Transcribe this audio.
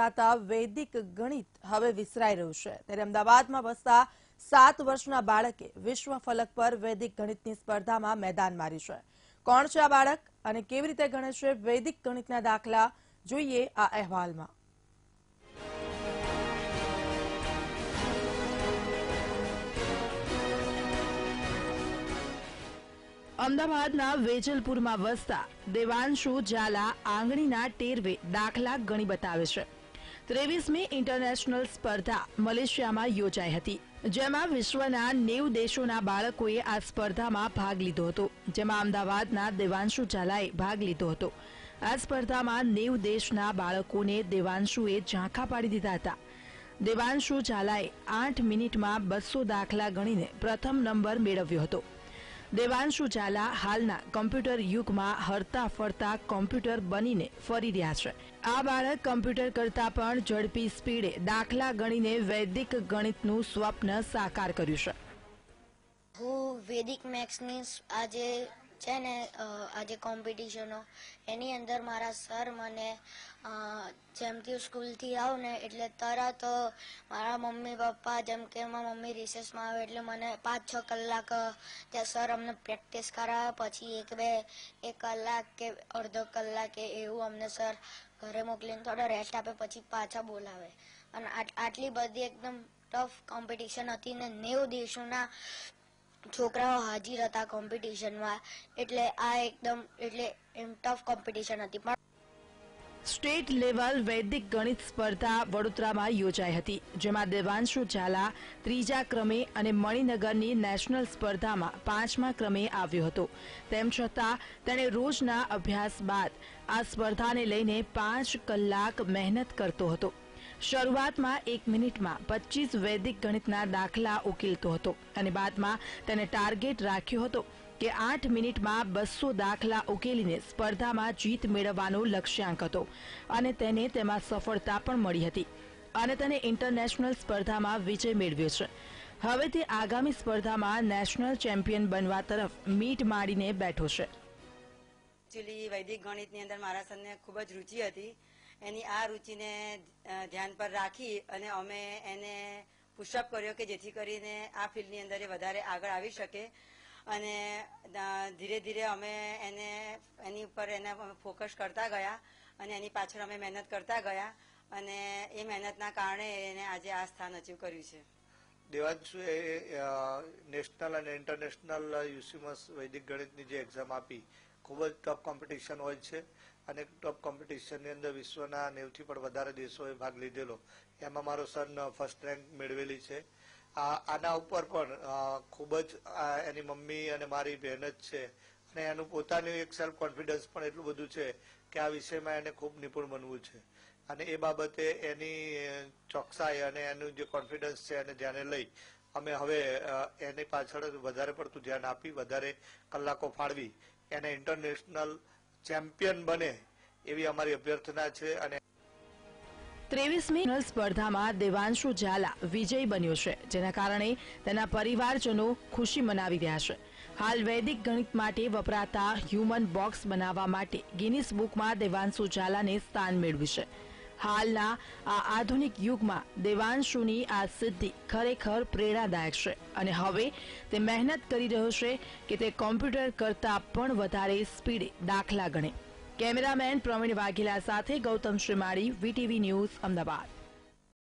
જાતા વૈદિક ગણિત હવે વિસરાઈ રહ્યું છે. ત્યારે અમદાવાદમાં વસતા સાત વર્ષના બાળકે વિશ્વ ફલક પર વૈદિક ગણિતની સ્પર્ધામાં મેદાન માર્યું છે. કોણ છે આ બાળક અને કેવી રીતે ગણે છે વૈદિક ગણિતના દાખલા જોઈએ આ અહેવાલમાં. અમદાવાદના વેજલપુરમાં વસતા દેવાંશુ ઝાલા આંગળીના ટેરવે દાખલા ગણી બતાવે છે. ત્રેવીસમી ઇન્ટરનેશનલ સ્પર્ધા મલેશિયામાં યોજાઈ હતી, જેમાં વિશ્વના નેવ દેશોના બાળકોએ આ સ્પર્ધામાં ભાગ લીધો હતો, જેમાં અમદાવાદના દેવાંશુ ઝાલાએ ભાગ લીધો હતો. આ સ્પર્ધામાં નેવ દેશના બાળકોને દેવાંશુએ ઝાંખા પાડી દીધા હતા. દેવાંશુ ઝાલાએ આઠ મિનિટમાં બસો દાખલા ગણીને પ્રથમ નંબર મેળવ્યો હતો. દેવાંશુ ઝાલા હાલના કમ્પ્યુટર યુગમાં હરતા ફરતા કોમ્પ્યુટર બનીને ફરી રહ્યા છે. આ બાળક કમ્પ્યુટર કરતા પણ ઝડપી સ્પીડે દાખલા ગણીને વૈદિક ગણિતનું સ્વપ્ન સાકાર કર્યું છે. હું વૈદિક મેથ્સની આજે છે ને આજે કોમ્પિટિશનો એની અંદર મારા સર મને જેમથી સ્કૂલથી આવું ને, એટલે તરત મારા મમ્મી પપ્પા, જેમ કે મારા મમ્મી રિસેસમાં આવે, એટલે મને પાંચ છ કલાક ત્યાં સર અમને પ્રેક્ટિસ કરાવે, પછી એક, બે, એક કલાક કે અડધો કલાક કે એવું અમને સર ઘરે મોકલીને થોડો રેસ્ટ આપે, પછી પાછા બોલાવે. અને આટ- આટલી બધી એકદમ ટફ કોમ્પિટિશન હતી ને, નેવ દેશોના છોકરાઓ હાજર હતા કોમ્પિટિશનમાં એટલે આ એકદમ, એટલે એમ ટફ કોમ્પિટિશન હતી. પણ સ્ટેટ લેવલ વૈદિક ગણિત સ્પર્ધા વડોદરામાં યોજાઈ હતી, જેમાં દેવાંશુ ઝાલા ત્રીજા ક્રમે અને મણિનગરની નેશનલ સ્પર્ધામાં પાંચમા ક્રમે આવ્યો હતો. તેમ છતાં, તેણે રોજના અભ્યાસ બાદ આ સ્પર્ધાને લઈને પાંચ કલાક મહેનત કરતો હતો. શરૂઆતમાં એક મિનિટમાં પચીસ વૈદિક ગણિતના દાખલા ઉકેલતો હતો અને બાદમાં તેને ટાર્ગેટ રાખ્યો હતો કે આઠ મિનિટમાં બસો દાખલા ઉકેલીને સ્પર્ધામાં જીત મેળવવાનો લક્ષ્યાંક હતો અને તેને તેમાં સફળતા પણ મળી હતી અને તેને ઇન્ટરનેશનલ સ્પર્ધામાં વિજય મેળવ્યો છે. હવે તે આગામી સ્પર્ધામાં નેશનલ ચેમ્પિયન બનવા તરફ મીટ માડીને બેઠો છે. એકચ્યુઅલી વૈદિક ગણિતની અંદર મારા સરને ખૂબ જ રુચિ હતી. એની આ રુચિને ધ્યાન પર રાખી અને અમે એને પુશઅપ કર્યો કે જેથી કરીને આ ફિલ્ડની અંદર એ વધારે આગળ આવી શકે. અને ધીરે ધીરે અમે એને, એની ઉપર એને ફોકસ કરતા ગયા અને એની પાછળ અમે મહેનત કરતા ગયા અને એ મહેનતના કારણે એને આજે આ સ્થાન અચીવ કર્યું છે. દેવાંશુએ નેશનલ અને ઇન્ટરનેશનલ યુસીમસ વૈદિક ગણિતની જે એક્ઝામ આપી, ખૂબ જ ટફ કોમ્પિટિશન હોય છે. અને ટફ કોમ્પિટિશનની અંદર વિશ્વના નેવથી પણ વધારે દેશોએ ભાગ લીધેલો. એમાં મારો સન ફર્સ્ટ રેન્ક મેળવેલી છે. આના ઉપર પણ ખૂબ જ એની મમ્મી અને મારી મહેનત છે. અને એનું પોતાનું એક સેલ્ફ કોન્ફિડન્સ પણ એટલું બધું છે કે આ વિષયમાં એને ખૂબ નિપુણ બનવું છે. અને એ બાબતે એની ચોકસાઈ અને એનું જે કોન્ફિડન્સ છે એને ધ્યાને લઈ અમે હવે એની પાછળ વધારે પડતું ધ્યાન આપી, વધારે કલાકો ફાળવી, એને ઇન્ટરનેશનલ ચેમ્પિયન બને એવી અમારી અભ્યર્થના છે અને ત્રેવીસમી સ્પર્ધામાં દેવાંશુ ઝાલા વિજય બન્યો છે, જેના કારણે તેના પરિવારજનો ખુશી મનાવી રહ્યા છે. હાલ વૈદિક ગણિત માટે વપરાતા હ્યુમન બોક્સ બનાવવા માટે ગિનિસ બુકમાં દેવાંશુ ઝાલાને સ્થાન મેળવ્યું છે. હાલના આ આધુનિક યુગમાં દેવાંશુની આ સિદ્ધિ ખરેખર પ્રેરણાદાયક છે. અને હવે તે મહેનત કરી રહ્યો છે કે તે કોમ્પ્યુટર કરતાં પણ વધારે સ્પીડે દાખલા ગણે. કેમેરામેન પ્રવીણ વાઘેલા સાથે ગૌતમ શ્રીમાળી, વીટીવી ન્યૂઝ, અમદાવાદ.